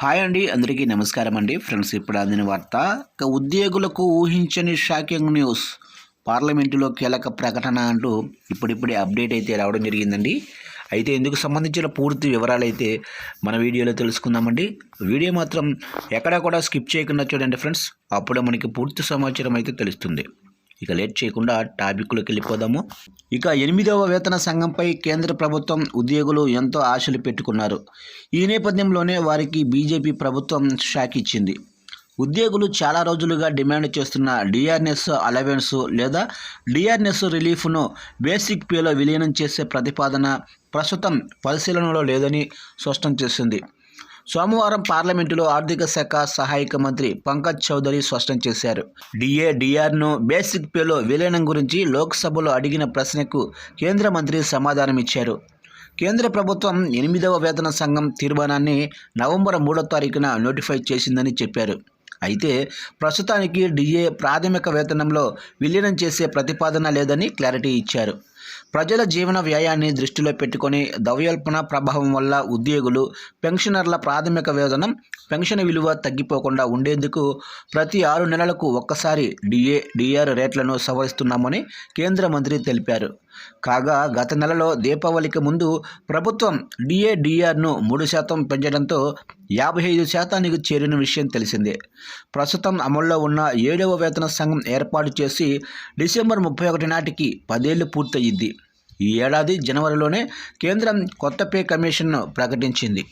Hi అండి అందరికీ నమస్కారం అండి. ఫ్రెండ్స్ ఇప్పుడు అందిన వార్త ఉద్యోగులకు ఊహించని షాకింగ్ న్యూస్. పార్లమెంటులో కీలక ప్రకటన అంటూ ఇప్పుడిప్పుడే అప్డేట్ అయితే రావడం జరిగిందండి. అయితే ఇందుకు సంబంధించిన పూర్తి వివరాలు అయితే మన వీడియోలో తెలుసుకుందామండి. వీడియో మాత్రం ఎక్కడా కూడా స్కిప్ చేయకుండా చూడండి ఫ్రెండ్స్. అప్పుడే మనకి పూర్తి సమాచారం అయితే తెలుస్తుంది. ఇక లేట్ చేయకుండా టాపిక్లోకి వెళ్ళిపోదాము. ఇక ఎనిమిదవ వేతన సంఘంపై కేంద్ర ప్రభుత్వం ఉద్యోగులు ఎంతో ఆశలు పెట్టుకున్నారు. ఈ నేపథ్యంలోనే వారికి బీజేపీ ప్రభుత్వం షాక్ ఇచ్చింది. ఉద్యోగులు చాలా రోజులుగా డిమాండ్ చేస్తున్న డిఆర్ఎస్ అలవెన్స్ లేదా డిఆర్ఎస్ రిలీఫ్ను బేసిక్ పేలో విలీనం చేసే ప్రతిపాదన ప్రస్తుతం పరిశీలనలో లేదని స్పష్టం చేసింది. సోమవారం పార్లమెంటులో ఆర్థిక శాఖ సహాయక మంత్రి పంకజ్ చౌదరి స్పష్టం చేశారు. డిఏ డిఆర్ను బేసిక్ పేలో విలీనం గురించి లోక్సభలో అడిగిన ప్రశ్నకు కేంద్ర మంత్రి సమాధానమిచ్చారు. కేంద్ర ప్రభుత్వం ఎనిమిదవ వేతన సంఘం తీర్మానాన్ని నవంబర్ మూడో తారీఖున నోటిఫై చేసిందని చెప్పారు. అయితే ప్రస్తుతానికి డిఏ ప్రాథమిక వేతనంలో విలీనం చేసే ప్రతిపాదన లేదని క్లారిటీ ఇచ్చారు. ప్రజల జీవన వ్యయాన్ని దృష్టిలో పెట్టుకొని ద్రవ్యోల్పణ ప్రభావం వల్ల ఉద్యోగులు పెన్షనర్ల ప్రాథమిక వేతనం పెన్షన్ విలువ తగ్గిపోకుండా ఉండేందుకు ప్రతి ఆరు నెలలకు ఒక్కసారి డిఏ డిఆర్ రేట్లను సవరిస్తున్నామని కేంద్ర మంత్రి తెలిపారు. కాగా గత నెలలో దీపావళికి ముందు ప్రభుత్వం డిఏ డిఆర్ను మూడు శాతం పెంచడంతో యాభై ఐదు శాతానికి చేరిన విషయం తెలిసిందే. ప్రస్తుతం అమల్లో ఉన్న ఏడవ వేతన సంఘం ఏర్పాటు చేసి డిసెంబర్ ముప్పై ఒకటి నాటికి పదేళ్ళు పూర్తయింది. ఈ ఏడాది జనవరిలోనే కేంద్రం కొత్త పే కమిషన్ను ప్రకటించింది.